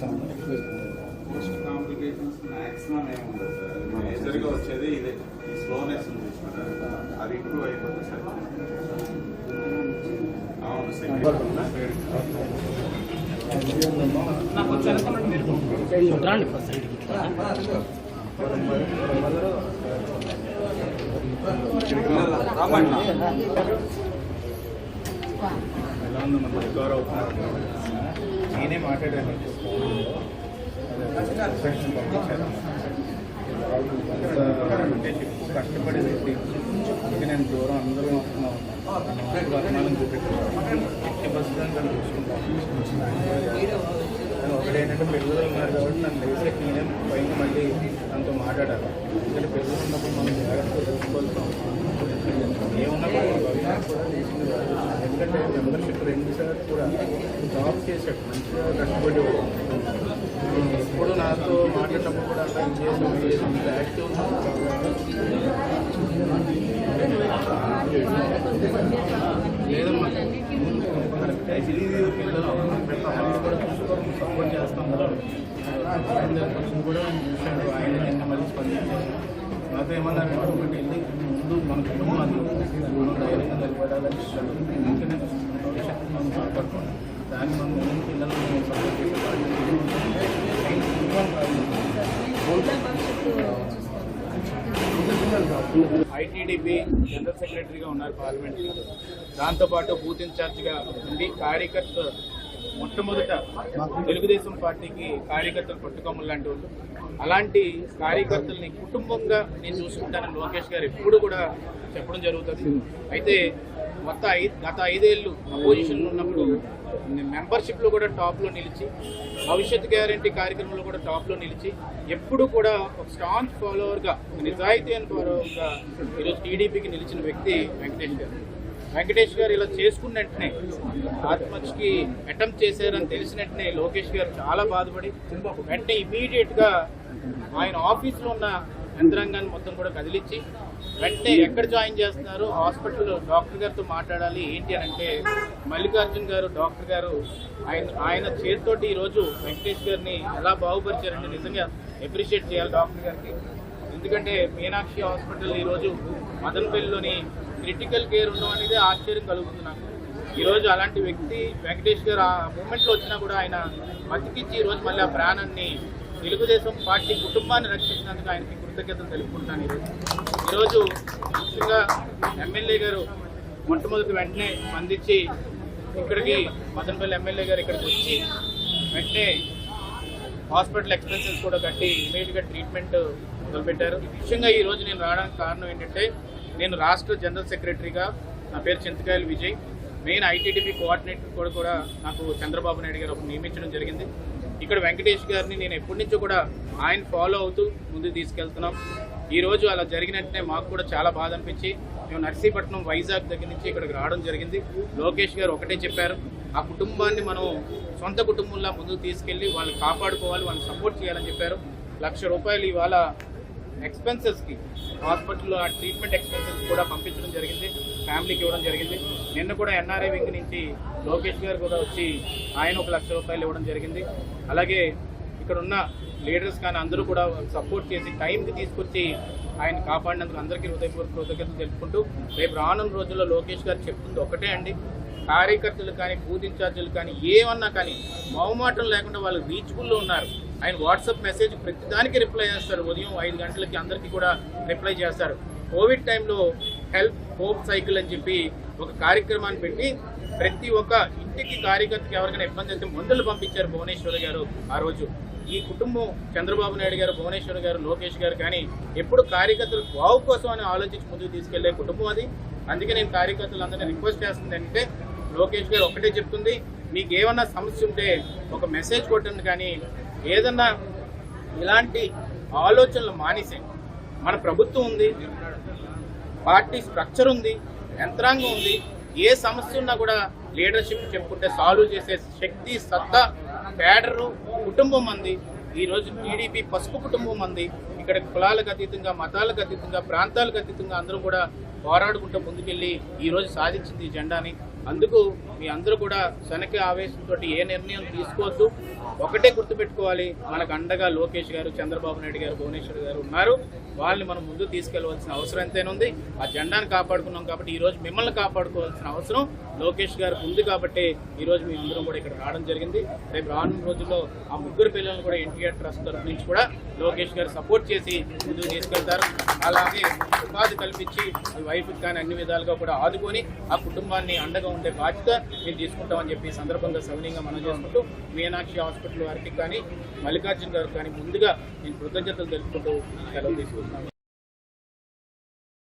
Most complications maximum ఏముండదు sir. మేజర్గా వచ్చేది ఇదే. ఈ స్లోనెస్ ఉంది? అది ఇంప్రూవ్ అయిపోతే సార్. అవును ఫస్ట్ సైడ్కి. ఎలా ఉందన్న మరి? గౌరవ్ నేనే మాట్లాడాను. అంటే కష్టపడి పెట్టి నేను దూరం అందరూ వస్తున్నాం వర్ణాలను చూపెట్టాను ఎట్టి బస్సులో తను చూసుకుంటాను కానీ ఒకటేంటంటే పిల్లలు ఉన్నారు కాబట్టి నన్ను లేసే నేనే పైన మళ్ళీ తనతో మాట్లాడాలి ఎందుకంటే పిల్లలు ఉన్నప్పుడు మనం జాగ్రత్తగా చూసుకోవాల్సిన అవసరం ఉంది. ఏమన్నా కూడా భవిష్యత్తు కూడా తీసుకుని రావాలి. ఎందుకంటే మెంబర్షిప్ రెండు కూడా జాబ్ చేశాడు మంచిగా కష్టపడి ఎప్పుడు నాతో మాట్లాడినప్పుడు కూడా అలా చేసి చేసాం చేసాం యాక్టివ్ లేదమ్మా పిల్లలు కూడా చూసుకోవడం సపోర్ట్ చేస్తాం కదా ఆయన కొంచెం కూడా చూశాడు ఆయన నిన్న మళ్ళీ నాతో ముందు మన కుటుంబాన్ని మనం ధైర్యంగా నిలబడాలని మనం దాన్ని మనం ముందు పిల్లల్ని సపోర్ట్ చేసే ఐటీడీపీ జనరల్ సెక్రటరీగా ఉన్నారు పార్లమెంట్ దాంతోపాటు బూత్ ఇన్ఛార్జిగా ఉండి కార్యకర్త మొట్టమొదట తెలుగుదేశం పార్టీకి కార్యకర్తలు పట్టుకోమలు లాంటి వాళ్ళు. అలాంటి కార్యకర్తల్ని కుటుంబంగా నేను చూసుకుంటానని లోకేష్ గారు ఎప్పుడు కూడా చెప్పడం జరుగుతుంది. అయితే మొత్తం ఐదు గత ఐదేళ్ళు అపోజిషన్లో ఉన్నప్పుడు మెంబర్షిప్లో కూడా టాప్లో నిలిచి భవిష్యత్ గ్యారంటీ కార్యక్రమంలో కూడా టాప్లో నిలిచి ఎప్పుడు కూడా ఒక స్ట్రాంగ్ ఫాలోవర్గా నిజాయితీ అని ఫాలోవర్గా ఈరోజు టీడీపీకి నిలిచిన వ్యక్తి వెంకటేష్ గారు. వెంకటేష్ గారు ఇలా చేసుకున్న వెంటనే ఆత్మహత్యకి అటెంప్ట్ చేశారని తెలిసిన వెంటనే లోకేష్ గారు చాలా బాధపడి వెంటనే ఇమీడియట్గా ఆయన ఆఫీస్లో ఉన్న యంత్రాంగాన్ని మొత్తం కూడా కదిలించి వెంటనే ఎక్కడ జాయిన్ చేస్తున్నారు హాస్పిటల్ డాక్టర్ గారితో మాట్లాడాలి ఏంటి అని అంటే మల్లికార్జున్ గారు డాక్టర్ గారు ఆయన ఆయన చేతితోటి ఈరోజు వెంకటేష్ గారిని ఎలా బాగుపరిచారంటే నిజంగా అప్రిషియేట్ చేయాలి డాక్టర్ గారికి. ఎందుకంటే మీనాక్షి హాస్పిటల్ ఈరోజు మదనపల్లిలోని క్రిటికల్ కేర్ ఉండడం అనేది ఆశ్చర్యం కలుగుతుంది నాకు. ఈరోజు అలాంటి వ్యక్తి వెంకటేష్ గారు ఆ మూమెంట్లో వచ్చినా కూడా ఆయన బతికించి ఈరోజు మళ్ళీ ఆ ప్రాణాన్ని తెలుగుదేశం పార్టీ కుటుంబాన్ని రక్షించినందుకు ఆయనకి కృతజ్ఞతలు తెలుపుకుంటాను ఈరోజు. ఈరోజు ముఖ్యంగా ఎమ్మెల్యే గారు మొట్టమొదటి వెంటనే స్పందించి ఇక్కడికి మదనపల్లి ఎమ్మెల్యే గారు ఇక్కడికి వచ్చి వెంటనే హాస్పిటల్ ఎక్స్పెన్సెస్ కూడా కట్టి ఇమీడియట్గా ట్రీట్మెంట్ మొదలుపెట్టారు. ముఖ్యంగా ఈరోజు నేను రావడానికి కారణం ఏంటంటే నేను రాష్ట్ర జనరల్ సెక్రటరీగా నా పేరు చింతకాయలు విజయ్. మెయిన్ ఐటీడీపీ కోఆర్డినేటర్ కూడా కూడా నాకు చంద్రబాబు నాయుడు గారు ఒక నియమించడం జరిగింది. ఇక్కడ వెంకటేష్ గారిని నేను ఎప్పటి నుంచో కూడా ఆయన ఫాలో అవుతూ ముందుకు తీసుకెళ్తున్నాం. ఈరోజు అలా జరిగినట్టునే మాకు కూడా చాలా బాధ అనిపించి మేము నర్సీపట్నం వైజాగ్ దగ్గర నుంచి ఇక్కడికి రావడం జరిగింది. లోకేష్ గారు ఒకటే చెప్పారు ఆ కుటుంబాన్ని మనం సొంత కుటుంబంలా ముందుకు తీసుకెళ్ళి వాళ్ళని కాపాడుకోవాలి వాళ్ళని సపోర్ట్ చేయాలని చెప్పారు. లక్ష రూపాయలు ఇవాళ ఎక్స్పెన్సెస్కి హాస్పిటల్లో ఆ ట్రీట్మెంట్ ఎక్స్పెన్సెస్ కూడా పంపించడం జరిగింది. ఫ్యామిలీకి ఇవ్వడం జరిగింది. నిన్న కూడా ఎన్ఆర్ఐ వింగ్ నుంచి లోకేష్ గారు కూడా వచ్చి ఆయన ఒక లక్ష రూపాయలు ఇవ్వడం జరిగింది. అలాగే ఇక్కడ ఉన్న లీడర్స్ కానీ అందరూ కూడా సపోర్ట్ చేసి టైంకి తీసుకొచ్చి ఆయన కాపాడినందుకు అందరికీ హృదయపూర్వక కృతజ్ఞతలు తెలుపుకుంటూ రేపు రానున్న రోజుల్లో లోకేష్ గారు చెప్తుంది ఒకటే అండి. కార్యకర్తలు కానీ బూత్ ఇన్ఛార్జీలు కానీ ఏమన్నా కానీ మౌమాటం లేకుండా వాళ్ళు రీచబుల్లో ఉన్నారు. ఆయన వాట్సాప్ మెసేజ్ ప్రతిదానికి రిప్లై చేస్తారు. ఉదయం ఐదు గంటలకి అందరికీ కూడా రిప్లై చేస్తారు. కోవిడ్ టైంలో హెల్ప్ హోప్ సైకిల్ అని చెప్పి ఒక కార్యక్రమాన్ని పెట్టి ప్రతి ఒక్క ఇంటికి కార్యకర్తకి ఎవరికైనా ఇబ్బంది అయితే మందులు పంపించారు భువనేశ్వర్ గారు ఆ రోజు. ఈ కుటుంబం చంద్రబాబు నాయుడు గారు భువనేశ్వర్ గారు లోకేష్ గారు కానీ ఎప్పుడు కార్యకర్తలు బావు కోసం అని ఆలోచించి ముందుకు తీసుకెళ్ళే కుటుంబం అది. అందుకే నేను కార్యకర్తలందరినీ రిక్వెస్ట్ చేస్తుంది అంటే లోకేష్ గారు ఒకటే చెప్తుంది మీకు ఏమన్నా సమస్య ఉంటే ఒక మెసేజ్ కొట్టండి కానీ ఏదన్నా ఇలాంటి ఆలోచనలు మానేసే మన ప్రభుత్వం ఉంది. పార్టీ స్ట్రక్చర్ ఉంది యంత్రాంగం ఉంది ఏ సమస్య ఉన్నా కూడా లీడర్షిప్ చెప్పుకుంటే సాల్వ్ చేసే శక్తి సత్తా కేడరు కుటుంబం అంది. ఈరోజు టీడీపీ పసుపు కుటుంబం అంది. ఇక్కడ కులాలకు అతీతంగా మతాలకు అతీతంగా ప్రాంతాలకు అతీతంగా అందరూ కూడా పోరాడుకుంటూ ముందుకెళ్ళి ఈరోజు సాధించింది ఈ జెండాని. అందుకు మీ అందరూ కూడా శనక ఆవేశంతో ఏ నిర్ణయం తీసుకోవద్దు. ఒకటే గుర్తుపెట్టుకోవాలి. మనకు అండగా లోకేష్ గారు చంద్రబాబు నాయుడు గారు భువనేశ్వర్ గారు ఉన్నారు. వాళ్ళని మనం ముందు తీసుకెళ్ళవలసిన అవసరం ఎంతైనా ఉంది. ఆ జెండాను కాపాడుకున్నాం కాబట్టి ఈరోజు మిమ్మల్ని కాపాడుకోవాల్సిన అవసరం లోకేష్ గారికి ఉంది కాబట్టి ఈరోజు మీ అందరం కూడా ఇక్కడ రావడం జరిగింది. రేపు రానున్న రోజుల్లో ఆ ముగ్గురు పిల్లలను కూడా ఎన్టీఆర్ ట్రస్ట్ తరఫు నుంచి కూడా లోకేష్ గారు సపోర్ట్ చేసి ముందుకు తీసుకెళ్తారు. అలాగే ఉపాధి కల్పించి ఈ వైఫ్కి కానీ అన్ని విధాలుగా కూడా ఆదుకొని ఆ కుటుంబాన్ని అండగా ఉండే బాధ్యత మేము తీసుకుంటామని చెప్పి సందర్భంగా సవినీయంగా మనం చేసుకుంటూ మీనాక్షి హాస్పిటల్ వారికి కానీ మల్లికార్జున గారికి కానీ ముందుగా నేను కృతజ్ఞతలు తెలుపుకుంటూ సెలవు తీసుకుంటున్నాను.